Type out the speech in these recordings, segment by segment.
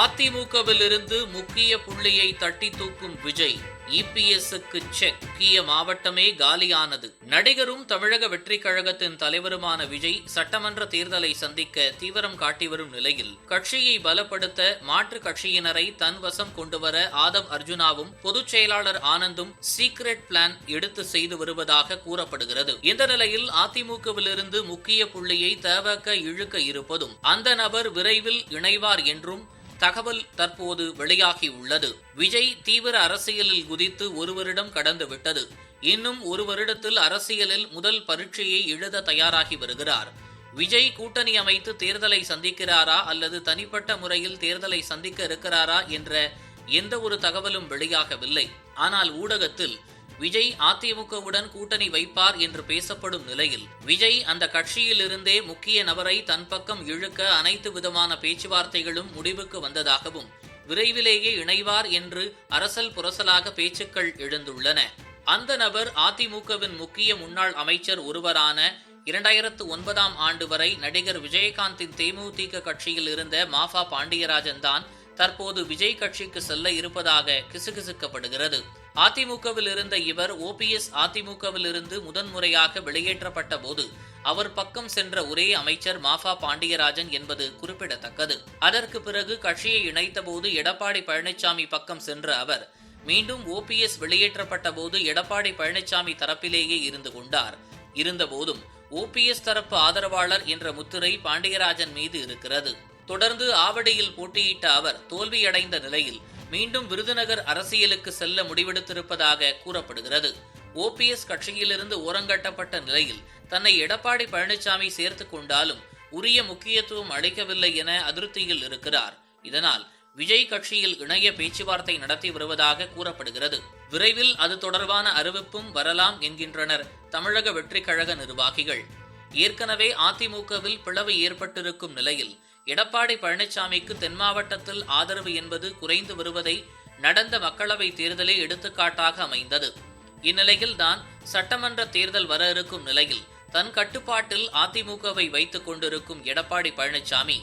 அதிமுகவிலிருந்து முக்கிய புள்ளியை தட்டி தூக்கும் விஜய் இபிஎஸ்க்கு செக் முக்கிய மாவட்டமே காலியானது. நடிகரும் தமிழக வெற்றி கழகத்தின் தலைவருமான விஜய் சட்டமன்ற தேர்தலை சந்திக்க தீவிரம் காட்டி வரும் நிலையில் கட்சியை பலப்படுத்த மாற்று கட்சியினரை தன் வசம் கொண்டு வர ஆதவ் அர்ஜுனாவும் பொதுச் செயலாளர் ஆனந்தும் சீக்ரெட் பிளான் எடுத்து செய்து வருவதாக கூறப்படுகிறது. இந்த நிலையில் அதிமுகவிலிருந்து முக்கிய புள்ளியை தவக இழுக்க இருப்பதும் அந்த நபர் விரைவில் இணைவார் என்றும் தகவல் தற்போது வெளியாகி உள்ளது விஜய் தீவிர அரசியலில் குதித்து ஒரு வருடம் கடந்து விட்டது. இன்னும் ஒரு வருடத்தில் அரசியலில் முதல் பரீட்சையை எழுத தயாராகி வருகிறார். விஜய் கூட்டணி அமைத்து தேர்தலை சந்திக்கிறாரா அல்லது தனிப்பட்ட முறையில் தேர்தலை சந்திக்க இருக்கிறாரா என்ற எந்த ஒரு தகவலும் வெளியாகவில்லை. ஆனால் ஊடகத்தில் விஜய் அதிமுகவுடன் கூட்டணி வைப்பார் என்று பேசப்படும் நிலையில் விஜய் அந்த கட்சியிலிருந்தே முக்கிய நபரை தன் பக்கம் இழுக்க அனைத்து விதமான பேச்சுவார்த்தைகளும் முடிவுக்கு வந்ததாகவும் விரைவிலேயே இணைவார் என்று அரசல் புரசலாக பேச்சுக்கள் எழுந்துள்ளன. அந்த நபர் அதிமுகவின் முக்கிய முன்னாள் அமைச்சர் ஒருவரான இரண்டாயிரத்து ஒன்பதாம் ஆண்டு வரை நடிகர் விஜயகாந்தின் தேமுதிக கட்சியில் இருந்த மாஃபா பாண்டியராஜன் தான் தற்போது விஜய் கட்சிக்கு செல்ல இருப்பதாக கிசுகிசுக்கப்படுகிறது. அதிமுகவில் இருந்த இவர் ஓபிஎஸ் அதிமுகவில் இருந்து முதன்முறையாக வெளியேற்றப்பட்ட போது அவர் பக்கம் சென்ற ஒரே அமைச்சர் மாஃபா பாண்டியராஜன் என்பது குறிப்பிடத்தக்கது. அதற்கு பிறகு கட்சியை இணைத்தபோது எடப்பாடி பழனிசாமி பக்கம் சென்ற அவர் மீண்டும் ஓபிஎஸ் வெளியேற்றப்பட்ட போது எடப்பாடி பழனிசாமி தரப்பிலேயே இருந்து கொண்டார். இருந்தபோதும் ஓபிஎஸ் தரப்பு ஆதரவாளர் என்ற முத்திரை பாண்டியராஜன் மீது இருக்கிறது. தொடர்ந்து ஆவடியில் போட்டியிட்ட அவர் தோல்வியடைந்த நிலையில் மீண்டும் விருதுநகர் அரசியலுக்கு செல்ல முடிவெடுத்திருப்பதாக கூறப்படுகிறது. ஓபிஎஸ் கட்சியிலிருந்து ஓரங்கட்டப்பட்ட நிலையில் தன்னை எடப்பாடி பழனிசாமி சேர்த்துக் கொண்டாலும் உரிய முக்கியத்துவம் அளிக்கவில்லை என அதிருப்தியில் இருக்கிறார். இதனால் விஜய் கட்சியில் இணைய பேச்சுவார்த்தை நடத்தி வருவதாக கூறப்படுகிறது. விரைவில் அது தொடர்பான அறிவிப்பும் வரலாம் என்கின்றனர் தமிழக வெற்றிக் கழக நிர்வாகிகள். ஏற்கனவே அதிமுகவில் பிளவு ஏற்பட்டிருக்கும் நிலையில் எடப்பாடி பழனிசாமிக்கு தென் மாவட்டத்தில் ஆதரவு என்பது குறைந்து வருவதை நடந்த மக்களவை தேர்தலே எடுத்துக்காட்டாக அமைந்தது. இந்நிலையில் தான் சட்டமன்ற தேர்தல் வர இருக்கும் நிலையில் தன் கட்டுப்பாட்டில் அதிமுகவை வைத்துக் கொண்டிருக்கும் எடப்பாடி பழனிசாமி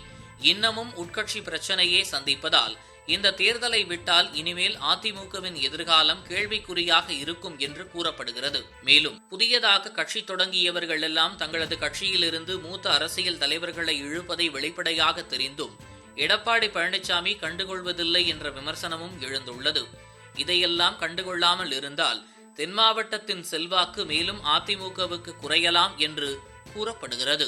இன்னமும் உட்கட்சி பிரச்சனையே சந்திப்பதால் இந்த தேர்தலை விட்டால் இனிமேல் அதிமுகவின் எதிர்காலம் கேள்விக்குறியாக இருக்கும் என்று கூறப்படுகிறது. மேலும் புதியதாக கட்சி தொடங்கியவர்கள் எல்லாம் தங்களது கட்சியிலிருந்து மூத்த அரசியல் தலைவர்களை இழுப்பதை வெளிப்படையாக தெரிந்தும் எடப்பாடி பழனிசாமி கண்டுகொள்வதில்லை என்ற விமர்சனமும் எழுந்துள்ளது. இதையெல்லாம் கண்டுகொள்ளாமல் இருந்தால் தென் மாவட்டத்தின் செல்வாக்கு மேலும் அதிமுகவுக்கு குறையலாம் என்று கூறப்படுகிறது.